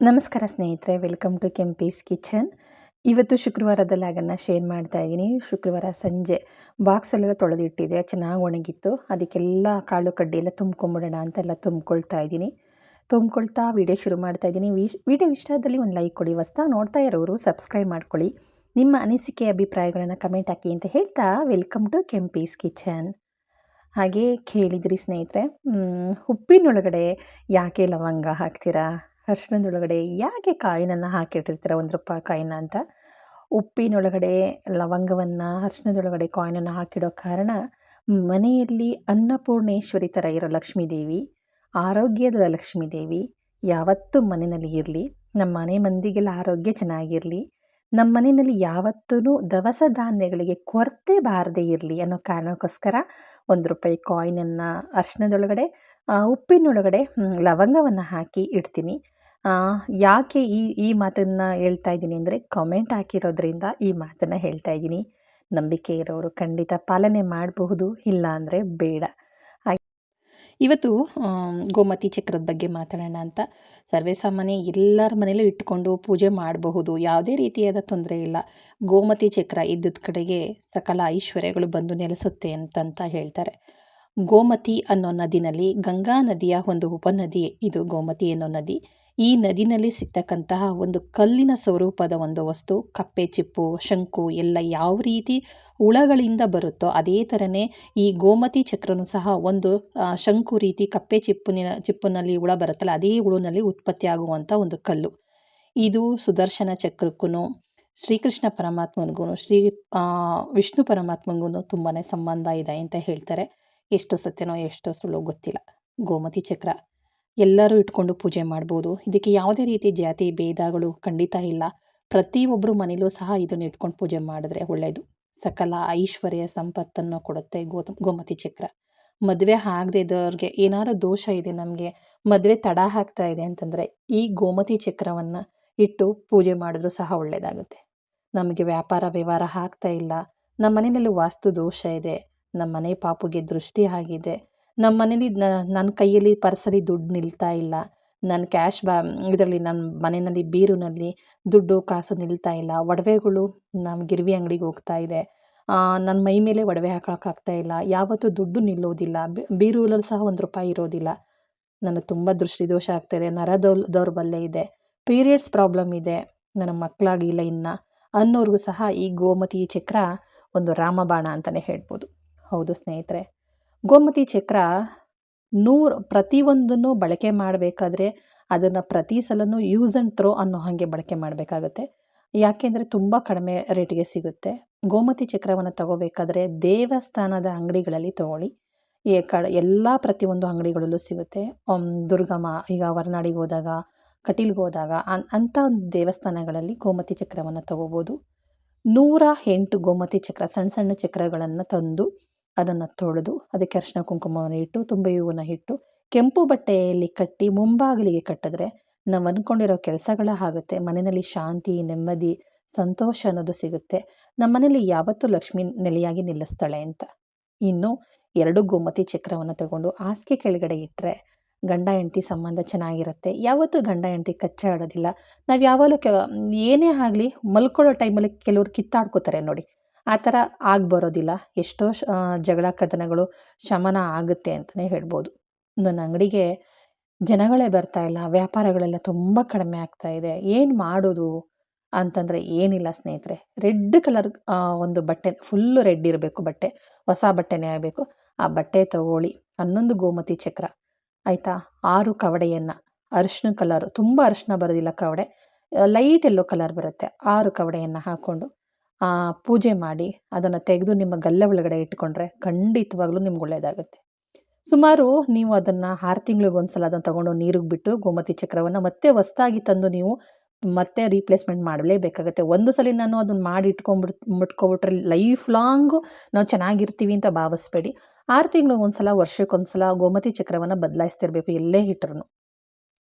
ನಮಸ್ಕಾರ ಸ್ನೇಹಿತರೆ, welcome to Kempee's kitchen. ಇವತ್ತು ಶುಕ್ರವಾರದ ಅದನ್ನು ಶೇರ್ ಮಾಡ್ತಾ ಇದ್ದೀನಿ. ಶುಕ್ರವಾರ ಸಂಜೆ ಬಾಕ್ಸಲ್ಲೆಲ್ಲ ತೊಳೆದಿಟ್ಟಿದೆ, ಚೆನ್ನಾಗಿ ಒಣಗಿತ್ತು. ಅದಕ್ಕೆಲ್ಲ ಕಾಳು ಕಡ್ಡಿ ಎಲ್ಲ ತುಂಬ್ಕೊಂಬಿಡೋಣ ಅಂತೆಲ್ಲ ತುಂಬ್ಕೊಳ್ತಾ ಇದ್ದೀನಿ. ತುಂಬ್ಕೊಳ್ತಾ ವೀಡಿಯೋ ಶುರು ಮಾಡ್ತಾ ಇದ್ದೀನಿ. ವಿಡಿಯೋ ಇಷ್ಟದಲ್ಲಿ ಒಂದು ಲೈಕ್ ಕೊಡಿ. ಹೊಸ್ದಾಗಿ ನೋಡ್ತಾ ಇರೋರು ಸಬ್ಸ್ಕ್ರೈಬ್ ಮಾಡ್ಕೊಳ್ಳಿ. ನಿಮ್ಮ ಅನಿಸಿಕೆ, ಅಭಿಪ್ರಾಯಗಳನ್ನು ಕಮೆಂಟ್ ಹಾಕಿ ಅಂತ ಹೇಳ್ತಾ ವೆಲ್ಕಮ್ ಟು ಕೆಂಪೀಸ್ ಕಿಚನ್. ಹಾಗೆ ಕೇಳಿದ್ರಿ ಸ್ನೇಹಿತರೆ ಉಪ್ಪಿನೊಳಗಡೆ ಯಾಕೆ ಲವಂಗ ಹಾಕ್ತೀರಾ? ಅರ್ಶಿಣದೊಳಗಡೆ ಯಾಕೆ ಕಾಯಿನನ್ನು ಹಾಕಿಟ್ಟಿರ್ತೀರ? ಒಂದು ರೂಪಾಯಿ ಕಾಯಿನ ಅಂತ. ಉಪ್ಪಿನೊಳಗಡೆ ಲವಂಗವನ್ನು, ಅರ್ಶಿಣದೊಳಗಡೆ ಕಾಯಿನನ್ನು ಹಾಕಿಡೋ ಕಾರಣ ಮನೆಯಲ್ಲಿ ಅನ್ನಪೂರ್ಣೇಶ್ವರಿ ಥರ ಇರೋ ಲಕ್ಷ್ಮೀದೇವಿ, ಆರೋಗ್ಯದ ಲಕ್ಷ್ಮೀದೇವಿ ಯಾವತ್ತೂ ಮನೆಯಲ್ಲಿ ಇರಲಿ. ನಮ್ಮ ಮನೆ ಮಂದಿಗೆಲ್ಲ ಆರೋಗ್ಯ ಚೆನ್ನಾಗಿರಲಿ. ನಮ್ಮ ಮನೆಯಲ್ಲಿ ಯಾವತ್ತೂ ದವಸ ಧಾನ್ಯಗಳಿಗೆ ಕೊರತೆ ಬಾರದೇ ಇರಲಿ ಅನ್ನೋ ಕಾರಣಕ್ಕೋಸ್ಕರ ಒಂದು ರೂಪಾಯಿ ಕಾಯಿನನ್ನು ಅರ್ಶಿಣದೊಳಗಡೆ ಉಪ್ಪಿನೊಳಗಡೆ ಲವಂಗವನ್ನು ಹಾಕಿ ಇಡ್ತೀನಿ. ಯಾಕೆ ಈ ಈ ಮಾತನ್ನು ಹೇಳ್ತಾ ಇದ್ದೀನಿ ಅಂದರೆ ಕಾಮೆಂಟ್ ಹಾಕಿರೋದ್ರಿಂದ ಈ ಮಾತನ್ನು ಹೇಳ್ತಾ ಇದ್ದೀನಿ. ನಂಬಿಕೆ ಇರೋರು ಖಂಡಿತ ಪಾಲನೆ ಮಾಡಬಹುದು, ಇಲ್ಲ ಅಂದರೆ ಬೇಡ. ಇವತ್ತು ಗೋಮತಿ ಚಕ್ರದ ಬಗ್ಗೆ ಮಾತಾಡೋಣ ಅಂತ. ಸರ್ವೇ ಸಾಮಾನ್ಯ ಎಲ್ಲರ ಮನೇಲೂ ಇಟ್ಕೊಂಡು ಪೂಜೆ ಮಾಡಬಹುದು, ಯಾವುದೇ ರೀತಿಯಾದ ತೊಂದರೆ ಇಲ್ಲ. ಗೋಮತಿ ಚಕ್ರ ಇದ್ದದ ಕಡೆಗೆ ಸಕಲ ಐಶ್ವರ್ಯಗಳು ಬಂದು ನೆಲೆಸುತ್ತೆ ಅಂತಂತ ಹೇಳ್ತಾರೆ. ಗೋಮತಿ ಅನ್ನೋ ನದಿನಲ್ಲಿ ಗಂಗಾ ನದಿಯ ಒಂದು ಉಪನದಿ, ಇದು ಗೋಮತಿ ಅನ್ನೋ ನದಿ. ಈ ನದಿನಲ್ಲಿ ಸಿಗ್ತಕ್ಕಂತಹ ಒಂದು ಕಲ್ಲಿನ ಸ್ವರೂಪದ ಒಂದು ವಸ್ತು, ಕಪ್ಪೆ, ಚಿಪ್ಪು, ಶಂಕು, ಎಲ್ಲ ಯಾವ ರೀತಿ ಹುಳಗಳಿಂದ ಬರುತ್ತೋ ಅದೇ ಥರನೇ ಈ ಗೋಮತಿ ಚಕ್ರನೂ ಸಹ ಒಂದು ಶಂಕು ರೀತಿ ಕಪ್ಪೆ ಚಿಪ್ಪಿನ ಚಿಪ್ಪಿನಲ್ಲಿ ಹುಳ ಬರುತ್ತಲ್ಲ, ಅದೇ ಹುಳುನಲ್ಲಿ ಉತ್ಪತ್ತಿ ಆಗುವಂಥ ಒಂದು ಕಲ್ಲು. ಇದು ಸುದರ್ಶನ ಚಕ್ರಕ್ಕೂ ಶ್ರೀಕೃಷ್ಣ ಪರಮಾತ್ಮನಿಗೂ ಶ್ರೀ ವಿಷ್ಣು ಪರಮಾತ್ಮನಿಗೂ ತುಂಬಾ ಸಂಬಂಧ ಇದೆ ಅಂತ ಹೇಳ್ತಾರೆ. ಎಷ್ಟು ಸತ್ಯನೋ ಎಷ್ಟು ಸುಳ್ಳು ಗೊತ್ತಿಲ್ಲ. ಗೋಮತಿ ಚಕ್ರ. ಎಲ್ಲರೂ ಇಟ್ಕೊಂಡು ಪೂಜೆ ಮಾಡ್ಬೋದು. ಇದಕ್ಕೆ ಯಾವುದೇ ರೀತಿ ಜಾತಿ, ಭೇದಗಳು ಖಂಡಿತ ಇಲ್ಲ. ಪ್ರತಿಯೊಬ್ಬರು ಮನೇಲೂ ಸಹ ಇದನ್ನು ಇಟ್ಕೊಂಡು ಪೂಜೆ ಮಾಡಿದ್ರೆ ಒಳ್ಳೆಯದು ಸಕಲ ಐಶ್ವರ್ಯ ಸಂಪತ್ತನ್ನು ಕೊಡುತ್ತೆ ಗೋ ಗೋಮತಿ ಚಕ್ರ. ಮದುವೆ ಆಗದೆ ಇದ್ದವ್ರಿಗೆ ಏನಾರು ದೋಷ ಇದೆ ನಮಗೆ, ಮದುವೆ ತಡ ಆಗ್ತಾ ಇದೆ ಅಂತಂದರೆ ಈ ಗೋಮತಿ ಚಕ್ರವನ್ನು ಇಟ್ಟು ಪೂಜೆ ಮಾಡಿದ್ರೂ ಸಹ ಒಳ್ಳೆಯದಾಗುತ್ತೆ ನಮಗೆ ವ್ಯಾಪಾರ, ವ್ಯವಹಾರ ಆಗ್ತಾ ಇಲ್ಲ. ನಮ್ಮ ಮನೆಯಲ್ಲಿ ವಾಸ್ತು ದೋಷ ಇದೆ. ನಮ್ಮ ಮನೆ ಪಾಪುಗೆ ದೃಷ್ಟಿ ಆಗಿದೆ. ನಮ್ಮ ಮನೇಲಿ ನನ್ನ ಕೈಯಲ್ಲಿ ಪರ್ಸಲ್ಲಿ ದುಡ್ಡು ನಿಲ್ತಾ ಇಲ್ಲ. ನನ್ನ ಕ್ಯಾಶ್ ಬಾ, ಇದರಲ್ಲಿ ನನ್ನ ಮನೆಯಲ್ಲಿ ಬೀರುನಲ್ಲಿ ದುಡ್ಡು ಕಾಸು ನಿಲ್ತಾ ಇಲ್ಲ. ಒಡವೆಗಳು ನಮ್ಮ ಗಿರ್ವಿ ಅಂಗಡಿಗೆ ಹೋಗ್ತಾ ಇದೆ. ನನ್ನ ಮೈ ಮೇಲೆ ಒಡವೆ ಹಾಕೋಕ್ಕಾಗ್ತಾ ಇಲ್ಲ. ಯಾವತ್ತೂ ದುಡ್ಡು ನಿಲ್ಲೋದಿಲ್ಲ. ಬೀರುಲಲ್ಲಿ ಸಹ ಒಂದು ರೂಪಾಯಿ ಇರೋದಿಲ್ಲ. ನನಗೆ ತುಂಬ ದೃಷ್ಟಿದೋಷ ಆಗ್ತಾಯಿದೆ ನರ ದೌಲ್, ದೌರ್ಬಲ್ಯ ಇದೆ. ಪೀರಿಯಡ್ಸ್ ಪ್ರಾಬ್ಲಮ್ ಇದೆ. ನನ್ನ ಮಕ್ಕಳಾಗಿಲ್ಲ ಇನ್ನು. ಅನ್ನೋರಿಗೂ ಸಹ ಈ ಗೋಮತಿ ಚಕ್ರ ಒಂದು ರಾಮಬಾಣ ಅಂತಲೇ ಹೇಳ್ಬೋದು. ಹೌದು ಸ್ನೇಹಿತರೆ. ಗೋಮತಿ ಚಕ್ರ ನೂರು ಪ್ರತಿಯೊಂದನ್ನು ಬಳಕೆ ಮಾಡಬೇಕಾದ್ರೆ ಅದನ್ನು ಪ್ರತಿ ಸಲನೂ ಯೂಸ್ ಆ್ಯಂಡ್ ಥ್ರೋ ಅನ್ನೋ ಹಾಗೆ ಬಳಕೆ ಮಾಡಬೇಕಾಗುತ್ತೆ. ಯಾಕೆಂದರೆ ತುಂಬ ಕಡಿಮೆ ರೇಟಿಗೆ ಸಿಗುತ್ತೆ. ಗೋಮತಿ ಚಕ್ರವನ್ನು ತಗೋಬೇಕಾದ್ರೆ ದೇವಸ್ಥಾನದ ಅಂಗಡಿಗಳಲ್ಲಿ ತಗೊಳ್ಳಿ. ಈ ಕಡೆ ಎಲ್ಲ ಪ್ರತಿಯೊಂದು ಅಂಗಡಿಗಳಲ್ಲೂ ಸಿಗುತ್ತೆ. ದುರ್ಗಮ ಈಗ ಹೊರನಾಡಿಗೆ ಹೋದಾಗ, ಕಟೀಲ್ಗೆ ಹೋದಾಗ ಅನ್ ಅಂಥ ಒಂದು ದೇವಸ್ಥಾನಗಳಲ್ಲಿ ಗೋಮತಿ ಚಕ್ರವನ್ನು ತಗೋಬೋದು. ನೂರ ಎಂಟು ಗೋಮತಿ ಚಕ್ರ ಸಣ್ಣ ಸಣ್ಣ ಚಕ್ರಗಳನ್ನು ತಂದು ಅದನ್ನು ತೊಳೆದು ಅದಕ್ಕೆ ಅರಿಶಿನ ಕುಂಕುಮವನ್ನು ಇಟ್ಟು, ತುಂಬಿ ಹೂವನ್ನು ಇಟ್ಟು, ಕೆಂಪು ಬಟ್ಟೆಯಲ್ಲಿ ಕಟ್ಟಿ ಮುಂಬಾಗಿಲಿಗೆ ಕಟ್ಟಿದ್ರೆ ನಾವು ಅಂದ್ಕೊಂಡಿರೋ ಕೆಲಸಗಳ ಆಗುತ್ತೆ. ಮನೆಯಲ್ಲಿ ಶಾಂತಿ, ನೆಮ್ಮದಿ, ಸಂತೋಷ ಅನ್ನೋದು ಸಿಗುತ್ತೆ. ನಮ್ಮ ಮನೇಲಿ ಯಾವತ್ತೂ ಲಕ್ಷ್ಮಿ ನೆಲೆಯಾಗಿ ನಿಲ್ಲಿಸ್ತಾಳೆ ಅಂತ. ಇನ್ನು ಎರಡು ಗೋಮತಿ ಚಕ್ರವನ್ನು ತಗೊಂಡು ಹಾಸಿಗೆ ಕೆಳಗಡೆ ಇಟ್ಟರೆ ಗಂಡ, ಹೆಂಡತಿ ಸಂಬಂಧ ಚೆನ್ನಾಗಿರುತ್ತೆ. ಯಾವತ್ತೂ ಗಂಡ, ಹೆಂಡತಿ ಕಚ್ಚಾಡೋದಿಲ್ಲ ನಾವು ಯಾವಾಗಲೂ ಏನೇ ಆಗಲಿ ಮಲ್ಕೊಳ್ಳೋ ಟೈಮಲ್ಲಿ ಕೆಲವರು ಕಿತ್ತಾಡ್ಕೋತಾರೆ ನೋಡಿ. ಆ ಥರ ಆಗಿ ಬರೋದಿಲ್ಲ ಎಷ್ಟೋ ಜಗಳ ಕದನಗಳು ಶಮನ ಆಗುತ್ತೆ ಅಂತಲೇ ಹೇಳ್ಬೋದು. ನನ್ನ ಅಂಗಡಿಗೆ ಜನಗಳೇ ಬರ್ತಾ ಇಲ್ಲ, ವ್ಯಾಪಾರಗಳೆಲ್ಲ ತುಂಬ ಕಡಿಮೆ ಆಗ್ತಾ ಇದೆ. ಏನು ಮಾಡೋದು ಅಂತಂದರೆ ಏನಿಲ್ಲ ಸ್ನೇಹಿತರೆ. ರೆಡ್ ಕಲರ್ ಒಂದು ಬಟ್ಟೆ ಫುಲ್ಲು ರೆಡ್ ಇರಬೇಕು ಬಟ್ಟೆ. ಹೊಸ ಬಟ್ಟೆನೇ ಆಗಬೇಕು. ಆ ಬಟ್ಟೆ ತಗೊಳ್ಳಿ. ಹನ್ನೊಂದು ಗೋಮತಿ ಚಕ್ರ. ಆಯಿತಾ? ಆರು ಕವಡೆಯನ್ನು. ಅರಿಶಿನ ಕಲರು. ತುಂಬ ಅರಿಶಿನ ಬರೋದಿಲ್ಲ ಕವಡೆ. ಲೈಟ್ ಎಲ್ಲೋ ಕಲರ್ ಬರುತ್ತೆ. ಆರು ಕವಡೆಯನ್ನು ಹಾಕ್ಕೊಂಡು ಪೂಜೆ ಮಾಡಿ ಅದನ್ನು ತೆಗೆದು ನಿಮ್ಮ ಗಲ್ಲೆ ಒಳಗಡೆ ಇಟ್ಕೊಂಡ್ರೆ ಖಂಡಿತವಾಗ್ಲೂ ನಿಮ್ಗೆ ಒಳ್ಳೆಯದಾಗುತ್ತೆ ಸುಮಾರು ನೀವು ಅದನ್ನು ಆರು ತಿಂಗಳಿಗೊಂದು ಸಲ ಅದನ್ನು ತೊಗೊಂಡು ನೀರಿಗೆ ಬಿಟ್ಟು ಗೋಮತಿ ಚಕ್ರವನ್ನು ಮತ್ತೆ ಹೊಸ್ದಾಗಿ ತಂದು ನೀವು ಮತ್ತೆ ರೀಪ್ಲೇಸ್ಮೆಂಟ್ ಮಾಡಲೇಬೇಕಾಗುತ್ತೆ. ಒಂದು ಸಲ ನಾನು ಅದನ್ನು ಮಾಡಿ ಇಟ್ಕೊಂಡ್ಬಿಟ್ ಮುಟ್ಕೊಬಿಟ್ರೆ ಲೈಫ್ ಲಾಂಗು ನಾವು ಚೆನ್ನಾಗಿರ್ತೀವಿ ಅಂತ ಭಾವಿಸ್ಬೇಡಿ. ಆರು ತಿಂಗ್ಳಿಗೆ ಒಂದು ಸಲ ವರ್ಷಕ್ಕೊಂದು ಗೋಮತಿ ಚಕ್ರವನ್ನು ಬದಲಾಯಿಸ್ತಿರ್ಬೇಕು ಎಲ್ಲೇ ಇಟ್ಟರು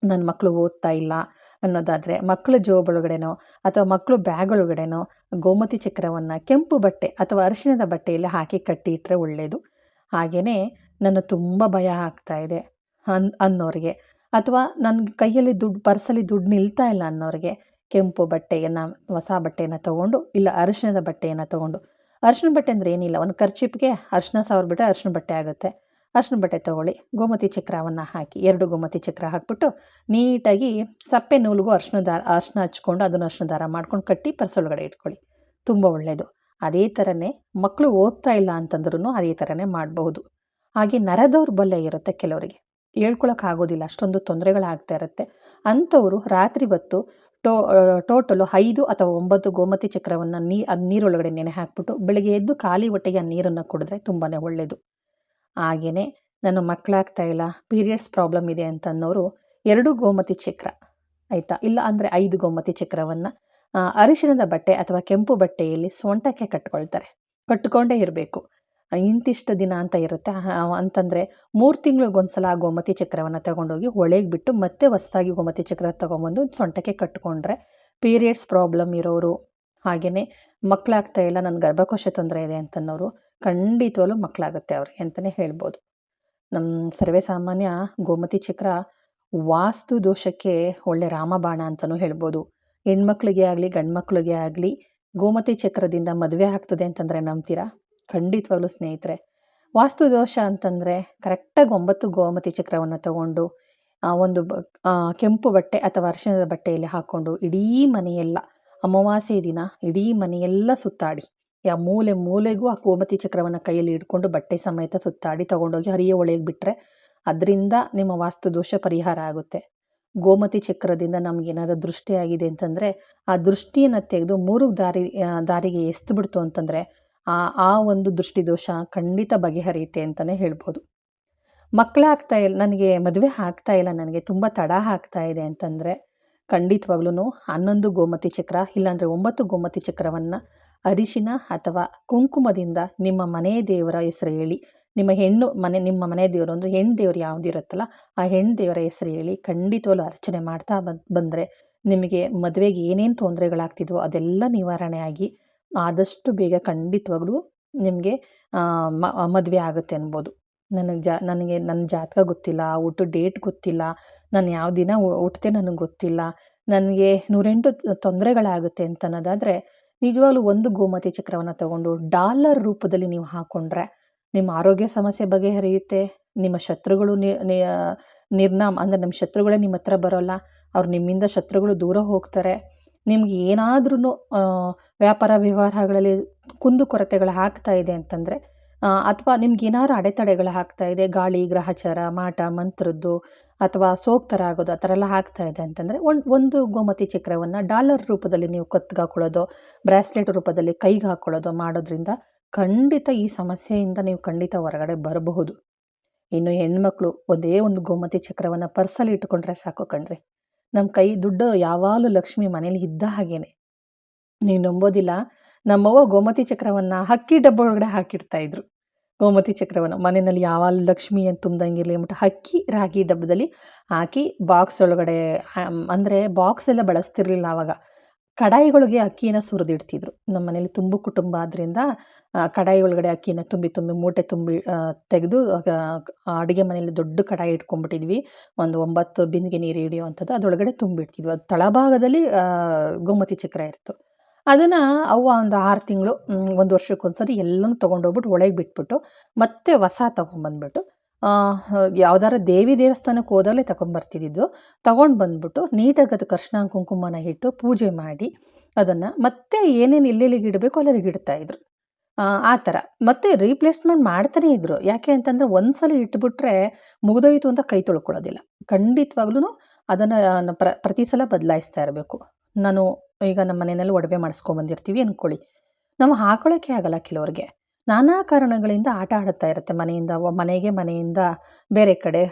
ನನ್ನ ಮಕ್ಕಳು ಓದ್ತಾ ಇಲ್ಲ ಅನ್ನೋದಾದರೆ ಮಕ್ಕಳ ಜೋಬ್ ಒಳಗಡೆನೋ ಅಥವಾ ಮಕ್ಕಳು ಬ್ಯಾಗ್ ಒಳಗಡೆನೋ ಗೋಮತಿ ಚಕ್ರವನ್ನು ಕೆಂಪು ಬಟ್ಟೆ ಅಥವಾ ಅರಿಶಿಣದ ಬಟ್ಟೆಯಲ್ಲಿ ಹಾಕಿ ಕಟ್ಟಿ ಇಟ್ಟರೆ ಒಳ್ಳೆಯದು ಹಾಗೆಯೇ ನನ್ನ ತುಂಬ ಭಯ ಆಗ್ತಾ ಇದೆ ಅನ್, ಅನ್ನೋರಿಗೆ. ಅಥವಾ ನನ್ನ ಕೈಯಲ್ಲಿ ದುಡ್ಡು ಪರ್ಸಲ್ಲಿ ದುಡ್ಡು ನಿಲ್ತಾ ಇಲ್ಲ ಅನ್ನೋರಿಗೆ ಕೆಂಪು ಬಟ್ಟೆಯನ್ನು, ಹೊಸ ಬಟ್ಟೆಯನ್ನು ತಗೊಂಡು ಇಲ್ಲ ಅರಿಶಿಣದ ಬಟ್ಟೆಯನ್ನು ತಗೊಂಡು. ಅರಿಶಿಣ ಬಟ್ಟೆ ಅಂದರೆ ಏನಿಲ್ಲ, ಒಂದು ಖರ್ಚಿಪ್ಗೆ ಅರಿಶಿಣ ಸಾವಿರ ಬಿಟ್ಟರೆ ಅರಿಶಿಣ ಬಟ್ಟೆ ಆಗುತ್ತೆ. ಅರಿಶಿಣ ಬಟ್ಟೆ ತೊಗೊಳ್ಳಿ. ಗೋಮತಿ ಚಕ್ರವನ್ನು ಹಾಕಿ ಎರಡು ಗೋಮತಿ ಚಕ್ರ ಹಾಕ್ಬಿಟ್ಟು ನೀಟಾಗಿ ಸಪ್ಪೆ ನೂಲಿಗೂ ಅರ್ಶಿನ ದಾರ ಅರ್ಶಿನ ಹಚ್ಕೊಂಡು ಅದನ್ನು ಅರ್ಶಿನ ದಾರ ಮಾಡ್ಕೊಂಡು ಕಟ್ಟಿ ಪರ್ಸೊಳಗಡೆ ಇಟ್ಕೊಳ್ಳಿ. ತುಂಬ ಒಳ್ಳೆಯದು ಅದೇ ಥರನೇ ಮಕ್ಕಳು ಓದ್ತಾ ಇಲ್ಲ ಅಂತಂದ್ರೂ ಅದೇ ಥರನೇ ಮಾಡಬಹುದು. ಹಾಗೆ ನರದೌರ್ಬಲ್ಯ ಇರುತ್ತೆ ಕೆಲವರಿಗೆ. ಹೇಳ್ಕೊಳಕ್ಕಾಗೋದಿಲ್ಲ ಅಷ್ಟೊಂದು ತೊಂದರೆಗಳಾಗ್ತಾ ಇರುತ್ತೆ. ಅಂಥವರು ರಾತ್ರಿ ಹೊತ್ತು ಟೋ ಟೋಟಲು ಐದು ಅಥವಾ ಒಂಬತ್ತು ಗೋಮತಿ ಚಕ್ರವನ್ನು ನೀ, ಅದು ನೀರೊಳಗಡೆ ನೆನೆ ಹಾಕ್ಬಿಟ್ಟು ಬೆಳಗ್ಗೆ ಎದ್ದು ಖಾಲಿ ಹೊಟ್ಟೆಗೆ ಆ ನೀರನ್ನು ಕುಡಿದ್ರೆ ತುಂಬಾ ಒಳ್ಳೆಯದು ಹಾಗೆಯೇ ನಾನು ಮಕ್ಕಳಾಗ್ತಾ ಇಲ್ಲ, ಪೀರಿಯಡ್ಸ್ ಪ್ರಾಬ್ಲಮ್ ಇದೆ ಅಂತನ್ನೋರು ಎರಡು ಗೋಮತಿ ಚಕ್ರ, ಆಯಿತಾ? ಇಲ್ಲ ಅಂದರೆ ಐದು ಗೋಮತಿ ಚಕ್ರವನ್ನು ಅರಿಶಿಣದ ಬಟ್ಟೆ ಅಥವಾ ಕೆಂಪು ಬಟ್ಟೆಯಲ್ಲಿ ಸೊಂಟಕ್ಕೆ ಕಟ್ಕೊಳ್ತಾರೆ. ಕಟ್ಟಿಕೊಂಡೇ ಇರಬೇಕು. ಇಂತಿಷ್ಟು ದಿನ ಅಂತ ಇರುತ್ತೆ. ಅಂತಂದರೆ ಮೂರು ತಿಂಗಳಿಗೊಂದ್ಸಲ ಆ ಗೋಮತಿ ಚಕ್ರವನ್ನು ತಗೊಂಡೋಗಿ ಒಳಗೆ ಬಿಟ್ಟು ಮತ್ತೆ ಹೊಸ್ದಾಗಿ ಗೋಮತಿ ಚಕ್ರ ತೊಗೊಂಬಂದು ಸೊಂಟಕ್ಕೆ ಕಟ್ಕೊಂಡ್ರೆ ಪೀರಿಯಡ್ಸ್ ಪ್ರಾಬ್ಲಮ್ ಇರೋರು ಹಾಗೆಯೇ ಮಕ್ಕಳಾಗ್ತಾ ಇಲ್ಲ ನನ್ನ ಗರ್ಭಕೋಶ ತೊಂದರೆ ಇದೆ ಅಂತನ್ನೋರು ಖಂಡಿತವಾಗ್ಲೂ ಮಕ್ಕಳಾಗುತ್ತೆ ಅವ್ರಿಗೆ ಅಂತಲೇ ಹೇಳ್ಬೋದು. ನಮ್ಮ ಸರ್ವೇ ಸಾಮಾನ್ಯ ಗೋಮತಿ ಚಕ್ರ ವಾಸ್ತು ದೋಷಕ್ಕೆ ಒಳ್ಳೆ ರಾಮಬಾಣ ಅಂತಲೂ ಹೇಳ್ಬೋದು. ಹೆಣ್ಮಕ್ಳಿಗೆ ಆಗಲಿ, ಗಂಡ್ಮಕ್ಳಿಗೆ ಆಗಲಿ ಗೋಮತಿ ಚಕ್ರದಿಂದ ಮದುವೆ ಆಗ್ತದೆ ಅಂತಂದರೆ ನಂಬ್ತೀರಾ? ಖಂಡಿತವಾಗ್ಲೂ ಸ್ನೇಹಿತರೆ. ವಾಸ್ತು ದೋಷ ಅಂತಂದರೆ ಕರೆಕ್ಟಾಗಿ ಒಂಬತ್ತು ಗೋಮತಿ ಚಕ್ರವನ್ನು ತಗೊಂಡು ಒಂದು ಬ ಕೆಂಪು ಬಟ್ಟೆ ಅಥವಾ ಅರಿಶಿಣದ ಬಟ್ಟೆಯಲ್ಲಿ ಹಾಕ್ಕೊಂಡು ಇಡೀ ಮನೆಯೆಲ್ಲ ಅಮಾವಾಸ್ಯೆ ದಿನ ಇಡೀ ಮನೆಯೆಲ್ಲ ಸುತ್ತಾಡಿ. ಯಾವ ಮೂಲೆ ಮೂಲೆಗೂ ಆ ಗೋಮತಿ ಚಕ್ರವನ್ನು ಕೈಯಲ್ಲಿ ಇಟ್ಕೊಂಡು ಬಟ್ಟೆ ಸಮೇತ ಸುತ್ತಾಡಿ ತಗೊಂಡೋಗಿ ಹರಿಯ ಒಳಗೆ ಬಿಟ್ಟರೆ ಅದರಿಂದ ನಿಮ್ಮ ವಾಸ್ತು ದೋಷ ಪರಿಹಾರ ಆಗುತ್ತೆ. ಗೋಮತಿ ಚಕ್ರದಿಂದ ನಮಗೇನಾದರೂ ದೃಷ್ಟಿ ಆಗಿದೆ ಅಂತಂದರೆ ಆ ದೃಷ್ಟಿಯನ್ನು ತೆಗೆದು ಮೂರು ದಾರಿ ದಾರಿಗೆ ಎಸ್ತು ಬಿಡ್ತು ಅಂತಂದರೆ ಆ ಆ ಒಂದು ದೃಷ್ಟಿ ದೋಷ ಖಂಡಿತ ಬಗೆಹರಿಯುತ್ತೆ ಅಂತಲೇ ಹೇಳ್ಬೋದು. ಮಕ್ಕಳಾಗ್ತಾ ಇಲ್ಲ ನನಗೆ ಮದುವೆ ಆಗ್ತಾ ಇಲ್ಲ, ನನಗೆ ತುಂಬ ತಡ ಆಗ್ತಾ ಇದೆ ಅಂತಂದರೆ ಖಂಡಿತವಾಗ್ಲೂ ಹನ್ನೊಂದು ಗೋಮತಿ ಚಕ್ರ, ಇಲ್ಲಾಂದರೆ ಒಂಬತ್ತು ಗೋಮತಿ ಚಕ್ರವನ್ನು ಅರಿಶಿನ ಅಥವಾ ಕುಂಕುಮದಿಂದ ನಿಮ್ಮ ಮನೆ ದೇವರ ಹೆಸರು ಹೇಳಿ. ನಿಮ್ಮ ಹೆಣ್ಣು ಮನೆ, ನಿಮ್ಮ ಮನೆ ದೇವರು ಅಂದರೆ ಹೆಣ್ಣು ದೇವರು ಯಾವುದಿರುತ್ತಲ್ಲ ಆ ಹೆಣ್ಣು ದೇವರ ಹೆಸರು ಹೇಳಿ ಖಂಡಿತವಾಗ್ಲೂ ಅರ್ಚನೆ ಮಾಡ್ತಾ ಬಂದ್ರೆ ನಿಮಗೆ ಮದುವೆಗೆ ಏನೇನು ತೊಂದರೆಗಳಾಗ್ತಿದ್ವೋ ಅದೆಲ್ಲ ನಿವಾರಣೆ ಆಗಿ ಆದಷ್ಟು ಬೇಗ ಖಂಡಿತವಾಗ್ಲೂ ನಿಮಗೆ ಮದುವೆ ಆಗುತ್ತೆ ಅನ್ಬೋದು. ನನಗೆ ಜಾ, ನನಗೆ ನನ್ನ ಜಾತಕ ಗೊತ್ತಿಲ್ಲ ಹುಟ್ಟು ಡೇಟ್ ಗೊತ್ತಿಲ್ಲ, ನಾನು ಯಾವ ದಿನ ಹುಟ್ಟಿದೆ ನನಗೆ ಗೊತ್ತಿಲ್ಲ, ನನಗೆ ನೂರೆಂಟು ತೊಂದರೆಗಳಾಗುತ್ತೆ ಅಂತ ಅನ್ನೋದಾದರೆ ನಿಜವಾಗ್ಲೂ ಒಂದು ಗೋಮತಿ ಚಕ್ರವನ್ನು ತಗೊಂಡು ಡಾಲರ್ ರೂಪದಲ್ಲಿ ನೀವು ಹಾಕೊಂಡ್ರೆ ನಿಮ್ಮ ಆರೋಗ್ಯ ಸಮಸ್ಯೆ ಬಗೆಹರಿಯುತ್ತೆ, ನಿಮ್ಮ ಶತ್ರುಗಳು ನಿರ್ನಾಮ ಅಂದರೆ ನಿಮ್ಮ ಶತ್ರುಗಳೇ ನಿಮ್ಮ ಹತ್ರ ಬರೋಲ್ಲ, ಅವ್ರು ನಿಮ್ಮಿಂದ ಶತ್ರುಗಳು ದೂರ ಹೋಗ್ತಾರೆ, ನಿಮ್ಗೆ ಏನಾದ್ರೂ ವ್ಯಾಪಾರ ವ್ಯವಹಾರಗಳಲ್ಲಿ ಕುಂದು ಕೊರತೆಗಳು ಆಗ್ತಾ ಇದೆ ಅಂತಂದರೆ ಅಥವಾ ನಿಮ್ಗೆ ಏನಾದ್ರು ಅಡೆತಡೆಗಳು ಆಗ್ತಾ ಇದೆ, ಗಾಳಿ, ಗ್ರಹಚಾರ, ಮಾಟ, ಮಂತ್ರದ್ದು ಅಥವಾ ಸೋಕ್ತರ ಆಗೋದು ಆ ಥರ ಎಲ್ಲ ಆಗ್ತಾ ಇದೆ ಅಂತಂದರೆ ಒಂದು ಒಂದು ಗೋಮತಿ ಚಕ್ರವನ್ನು ಡಾಲರ್ ರೂಪದಲ್ಲಿ ನೀವು ಕತ್ತಿಗೆ ಹಾಕೊಳ್ಳೋದು ಬ್ರಾಸ್ಲೆಟ್ ರೂಪದಲ್ಲಿ ಕೈಗೆ ಹಾಕೊಳ್ಳೋದು ಮಾಡೋದ್ರಿಂದ ಖಂಡಿತ ಈ ಸಮಸ್ಯೆಯಿಂದ ನೀವು ಖಂಡಿತ ಹೊರಗಡೆ ಬರಬಹುದು. ಇನ್ನು ಹೆಣ್ಮಕ್ಳು ಒಂದೇ ಒಂದು ಗೋಮತಿ ಚಕ್ರವನ್ನು ಪರ್ಸಲ್ಲಿ ಇಟ್ಕೊಂಡ್ರೆ ಸಾಕು ಕಣ್ರಿ. ನಮ್ಮ ಕೈ ದುಡ್ಡು ಯಾವಾಗಲೂ ಲಕ್ಷ್ಮಿ ಮನೇಲಿ ಇದ್ದ ಹಾಗೇನೆ. ನೀವು ನಂಬೋದಿಲ್ಲ, ನಮ್ಮವ್ವ ಗೋಮತಿ ಚಕ್ರವನ್ನು ಹಕ್ಕಿ ಡಬ್ಬ ಒಳಗಡೆ ಹಾಕಿಡ್ತಾ ಇದ್ರು. ಗೋಮತಿ ಚಕ್ರವನ್ನು. ಮನೆಯಲ್ಲಿ ಯಾವ ಲಕ್ಷ್ಮಿ ಅಂತ ತುಂಬ್ದಂಗಿರಲಿ ಅಂದ್ಬಿಟ್ಟು ಅಕ್ಕಿ, ರಾಗಿ ಡಬ್ಬದಲ್ಲಿ ಹಾಕಿ ಬಾಕ್ಸ್ ಒಳಗಡೆ ಅಂದರೆ ಬಾಕ್ಸ್ ಎಲ್ಲ ಬಳಸ್ತಿರ್ಲಿಲ್ಲ ಆವಾಗ ಕಡಾಯಿಗಳಿಗೆ ಅಕ್ಕಿನ ಸುರಿದಿಡ್ತಿದ್ರು. ನಮ್ಮ ಮನೇಲಿ ತುಂಬು ಕುಟುಂಬ ಆದ್ದರಿಂದ ಕಡಾಯಿ ಒಳಗಡೆ ಅಕ್ಕಿನ ತುಂಬಿ ತುಂಬಿ ಮೂಟೆ ತುಂಬಿ ತೆಗೆದು ಅಡುಗೆ ಮನೆಯಲ್ಲಿ ದೊಡ್ಡ ಕಡಾಯಿ ಇಟ್ಕೊಂಡ್ಬಿಟ್ಟಿದ್ವಿ. ಒಂದು ಒಂಬತ್ತು ಬಿಂದಿಗೆ ನೀರು ಹಿಡಿಯುವಂಥದ್ದು, ಅದರೊಳಗಡೆ ತುಂಬಿಡ್ತಿದ್ವಿ. ಅದು ತಳಭಾಗದಲ್ಲಿ ಗೋಮತಿ ಚಕ್ರ ಇತ್ತು. ಅದನ್ನು ಅವ್ವ ಒಂದು ಆರು ತಿಂಗಳು ಒಂದು ವರ್ಷಕ್ಕೊಂದ್ಸರಿ ಎಲ್ಲನೂ ತೊಗೊಂಡೋಗ್ಬಿಟ್ಟು ಒಳಗೆ ಬಿಟ್ಬಿಟ್ಟು ಮತ್ತೆ ಹೊಸ ತೊಗೊಂಬಂದ್ಬಿಟ್ಟು ಯಾವ್ದಾರ ದೇವಿ ದೇವಸ್ಥಾನಕ್ಕೆ ಹೋದಾಗಲೇ ತಗೊಂಬರ್ತಿದ್ದಿದ್ದು ತಗೊಂಡು ಬಂದ್ಬಿಟ್ಟು ನೀಟಾಗಿ ಅದಕ್ಕೆ ಅರ್ಶಿನ ಕುಂಕುಮನ ಇಟ್ಟು ಪೂಜೆ ಮಾಡಿ ಅದನ್ನು ಮತ್ತೆ ಏನೇನು ಎಲ್ಲೆಲ್ಲಿಗೆ ಇಡಬೇಕು ಅಲ್ಲೆಲ್ಲಿಗೆ ಇಡ್ತಾಯಿದ್ರು ಆ ಥರ. ಮತ್ತೆ ರೀಪ್ಲೇಸ್ಮೆಂಟ್ ಮಾಡ್ತಾನೇ ಇದ್ರು. ಯಾಕೆ ಅಂತಂದರೆ ಒಂದು ಸಲ ಇಟ್ಬಿಟ್ರೆ ಮುಗಿದೋಯ್ತು ಅಂತ ಕೈ ತೊಳ್ಕೊಳ್ಳೋದಿಲ್ಲ. ಖಂಡಿತವಾಗ್ಲೂ ಅದನ್ನು ಪ್ರ, ಪ್ರತಿ ಸಲ ಬದಲಾಯಿಸ್ತಾ ಇರಬೇಕು. ನಾನು ಈಗ ನಮ್ಮ ಮನೆಯಲ್ಲಿ ಒಡವೆ ಮಾಡಿಸ್ಕೊಂಬಂದಿರ್ತೀವಿ ಅಂದ್ಕೊಳ್ಳಿ ನಾವು ಹಾಕೊಳ್ಳೋಕ್ಕೆ ಆಗಲ್ಲ ಕೆಲವ್ರಿಗೆ. ನಾನಾ ಕಾರಣಗಳಿಂದ ಆಟ ಆಡುತ್ತಾ ಇರುತ್ತೆ ಮನೆಯಿಂದ, ಮನೆಗೆ ಮನೆಯಿಂದ ಬೇರೆ ಕಡೆ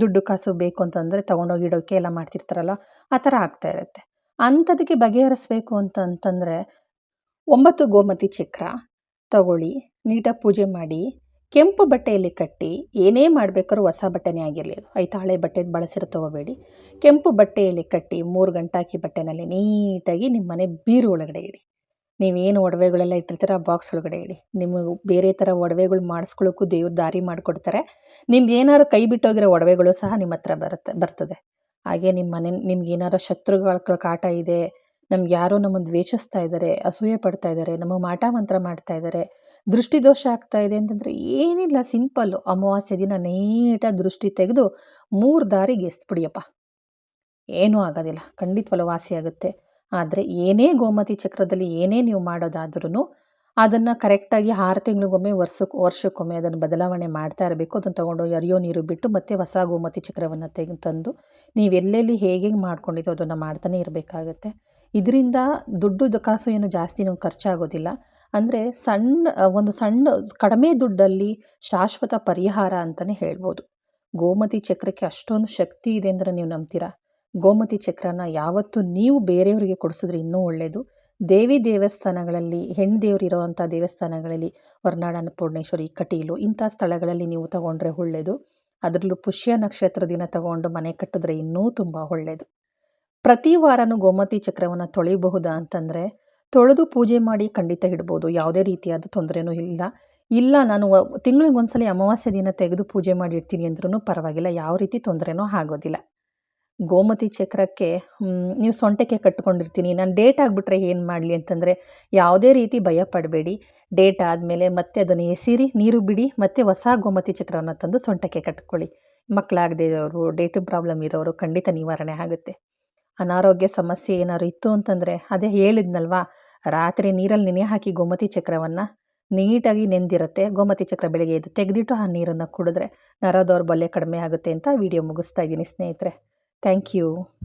ದುಡ್ಡು ಕಾಸು ಬೇಕು ಅಂತಂದರೆ ತೊಗೊಂಡೋಗಿ ಇಡೋಕ್ಕೆ ಎಲ್ಲ ಮಾಡ್ತಿರ್ತಾರಲ್ಲ, ಆ ಥರ ಆಗ್ತಾ ಇರುತ್ತೆ. ಅಂಥದಕ್ಕೆ ಬಗೆಹರಿಸ್ಬೇಕು ಅಂತಂತಂದರೆ ಒಂಬತ್ತು ಗೋಮತಿ ಚಕ್ರ ತಗೊಳ್ಳಿ, ನೀಟಾಗಿ ಪೂಜೆ ಮಾಡಿ ಕೆಂಪು ಬಟ್ಟೆಯಲ್ಲಿ ಕಟ್ಟಿ ಏನೇ ಮಾಡಬೇಕಾದ್ರೂ ಹೊಸ ಬಟ್ಟೆನೇ ಆಗಿರಲಿ ಅದು. ಆಯಿತಾ, ಹಳೆ ಬಟ್ಟೆ ಬಳಸಿರೋ ತೊಗೋಬೇಡಿ. ಕೆಂಪು ಬಟ್ಟೆಯಲ್ಲಿ ಕಟ್ಟಿ ಮೂರು ಗಂಟಾಕಿ ಬಟ್ಟೆನಲ್ಲಿ ನೀಟಾಗಿ ನಿಮ್ಮ ಮನೆ ಬೀರು ಒಳಗಡೆ ಇಡಿ. ನೀವೇನು ಒಡವೆಗಳೆಲ್ಲ ಇಟ್ಟಿರ್ತೀರ ಆ ಬಾಕ್ಸ್ ಒಳಗಡೆ ಇಡಿ. ನಿಮಗೆ ಬೇರೆ ಥರ ಒಡವೆಗಳು ಮಾಡಿಸ್ಕೊಳ್ಳೋಕ್ಕೂ ದೇವ್ರ ದಾರಿ ಮಾಡಿಕೊಡ್ತಾರೆ. ನಿಮ್ಗೆ ಏನಾದ್ರು ಕೈ ಬಿಟ್ಟೋಗಿರೋ ಒಡವೆಗಳು ಸಹ ನಿಮ್ಮ ಹತ್ರ ಬರುತ್ತೆ ಬರ್ತದೆ. ಹಾಗೆ ನಿಮ್ಮ ಮನೆ, ನಿಮ್ಗೆ ಏನಾರು ಶತ್ರುಗಳ ಕಾಟ ಇದೆ, ನಮ್ಗೆ ಯಾರೋ ನಮ್ಮನ್ನು ದ್ವೇಷಿಸ್ತಾ ಇದ್ದಾರೆ ಅಸೂಯೆ ಪಡ್ತಾ ಇದ್ದಾರೆ ನಮ್ಮ ಮಾಟ ಮಂತ್ರ ಮಾಡ್ತಾ ಇದ್ದಾರೆ ದೃಷ್ಟಿದೋಷ ಆಗ್ತಾ ಇದೆ ಅಂತಂದರೆ ಏನಿಲ್ಲ ಸಿಂಪಲ್ಲು ಅಮಾವಾಸ್ಯೆ ದಿನ ನೀಟಾಗಿ ದೃಷ್ಟಿ ತೆಗೆದು ಮೂರು ದಾರಿ ಎಸ್ಬಿಡಿಯಪ್ಪ ಏನೂ ಆಗೋದಿಲ್ಲ ಖಂಡಿತ ವಾಸಿ ಆಗುತ್ತೆ. ಆದರೆ ಏನೇ ಗೋಮತಿ ಚಕ್ರದಲ್ಲಿ ಏನೇ ನೀವು ಮಾಡೋದಾದ್ರೂ ಅದನ್ನು ಕರೆಕ್ಟಾಗಿ ಆರು ತಿಂಗಳಿಗೊಮ್ಮೆ ವರ್ಷಕ್ಕೆ ವರ್ಷಕ್ಕೊಮ್ಮೆ ಅದನ್ನು ಬದಲಾವಣೆ ಮಾಡ್ತಾ ಇರಬೇಕು. ಅದನ್ನು ತೊಗೊಂಡೋಗಿ ಅರಿಯೋ ನೀರು ಬಿಟ್ಟು ಮತ್ತೆ ಹೊಸ ಗೋಮತಿ ಚಕ್ರವನ್ನು ತೆಗೆದು ತಂದು ನೀವು ಎಲ್ಲೆಲ್ಲಿ ಹೇಗೆ ಮಾಡ್ಕೊಂಡಿದ್ದೋ ಅದನ್ನು ಮಾಡ್ತಾನೆ ಇರಬೇಕಾಗುತ್ತೆ. ಇದರಿಂದ ದುಡ್ಡು ಕಾಸು ಏನು ಜಾಸ್ತಿ ನಮ್ಗೆ ಖರ್ಚಾಗೋದಿಲ್ಲ. ಅಂದರೆ ಸಣ್ಣ ಒಂದು ಸಣ್ಣ, ಕಡಿಮೆ ದುಡ್ಡಲ್ಲಿ ಶಾಶ್ವತ ಪರಿಹಾರ ಅಂತಲೇ ಹೇಳ್ಬೋದು. ಗೋಮತಿ ಚಕ್ರಕ್ಕೆ ಅಷ್ಟೊಂದು ಶಕ್ತಿ ಇದೆ ಅಂದರೆ ನೀವು ನಂಬ್ತೀರಾ? ಗೋಮತಿ ಚಕ್ರನ ಯಾವತ್ತೂ ನೀವು ಬೇರೆಯವರಿಗೆ ಕೊಡಿಸಿದ್ರೆ ಇನ್ನೂ ಒಳ್ಳೆಯದು ದೇವಿ ದೇವಸ್ಥಾನಗಳಲ್ಲಿ, ಹೆಣ್ಣು ದೇವರು ಇರೋವಂಥ ದೇವಸ್ಥಾನಗಳಲ್ಲಿ ಹೊರನಾಡ ಅನ್ನಪೂರ್ಣೇಶ್ವರಿ ಕಟೀಲು ಇಂಥ ಸ್ಥಳಗಳಲ್ಲಿ ನೀವು ತಗೊಂಡ್ರೆ ಒಳ್ಳೆಯದು ಅದರಲ್ಲೂ ಪುಷ್ಯ ನಕ್ಷತ್ರ ದಿನ ತಗೊಂಡು ಮನೆ ಕಟ್ಟಿದ್ರೆ ಇನ್ನೂ ತುಂಬ ಒಳ್ಳೆಯದು ಪ್ರತಿ ವಾರನೂ ಗೋಮತಿ ಚಕ್ರವನ್ನು ತೊಳಿಬಹುದಾ ಅಂತಂದರೆ ತೊಳೆದು ಪೂಜೆ ಮಾಡಿ ಖಂಡಿತ ಇಡ್ಬೋದು. ಯಾವುದೇ ರೀತಿಯಾದ ತೊಂದರೆನೂ ಇಲ್ಲ. ಇಲ್ಲ, ನಾನು ತಿಂಗಳಿಗೆ ಒಂದ್ಸಲ ಅಮಾವಾಸ್ಯೆ ದಿನ ತೆಗೆದು ಪೂಜೆ ಮಾಡಿ ಇಡ್ತೀನಿ ಅಂದ್ರೂ ಪರವಾಗಿಲ್ಲ. ಯಾವ ರೀತಿ ತೊಂದರೆನೂ ಆಗೋದಿಲ್ಲ. ಗೋಮತಿ ಚಕ್ರಕ್ಕೆ ನೀವು ಸೊಂಟಕ್ಕೆ ಕಟ್ಕೊಂಡಿರ್ತೀನಿ. ನಾನು ಡೇಟ್ ಆಗಿಬಿಟ್ರೆ ಏನು ಮಾಡಲಿ ಅಂತಂದರೆ ಯಾವುದೇ ರೀತಿ ಭಯ ಪಡಬೇಡಿ. ಡೇಟ್ ಆದಮೇಲೆ ಮತ್ತೆ ಅದನ್ನು ಎಸಿರಿ, ನೀರು ಬಿಡಿ, ಮತ್ತೆ ಹೊಸ ಗೋಮತಿ ಚಕ್ರವನ್ನು ತಂದು ಸೊಂಟಕ್ಕೆ ಕಟ್ಕೊಳ್ಳಿ. ಮಕ್ಕಳಾಗದೇ ಇರೋರು, ಡೇಟು ಪ್ರಾಬ್ಲಮ್ ಇರೋರು ಖಂಡಿತ ನಿವಾರಣೆ ಆಗುತ್ತೆ. ಅನಾರೋಗ್ಯ ಸಮಸ್ಯೆ ಏನಾದ್ರು ಇತ್ತು ಅಂತಂದರೆ ಅದೇ ಹೇಳಿದ್ನಲ್ವಾ? ರಾತ್ರಿ ನೀರಲ್ಲಿ ನೆನೆ ಹಾಕಿ ಗೋಮತಿ ಚಕ್ರವನ್ನು ನೀಟಾಗಿ ನೆಂದಿರುತ್ತೆ. ಗೋಮತಿ ಚಕ್ರ ಬೆಳಗ್ಗೆ ಎದ್ದು ತೆಗೆದಿಟ್ಟು ಆ ನೀರನ್ನು ಕುಡಿದ್ರೆ ನರ ದೌರ್ಬಲ್ಯ ಕಡಿಮೆ ಆಗುತ್ತೆ ಅಂತ ವಿಡಿಯೋ ಮುಗಿಸ್ತಾ ಇದ್ದೀನಿ ಸ್ನೇಹಿತರೆ. Thank you.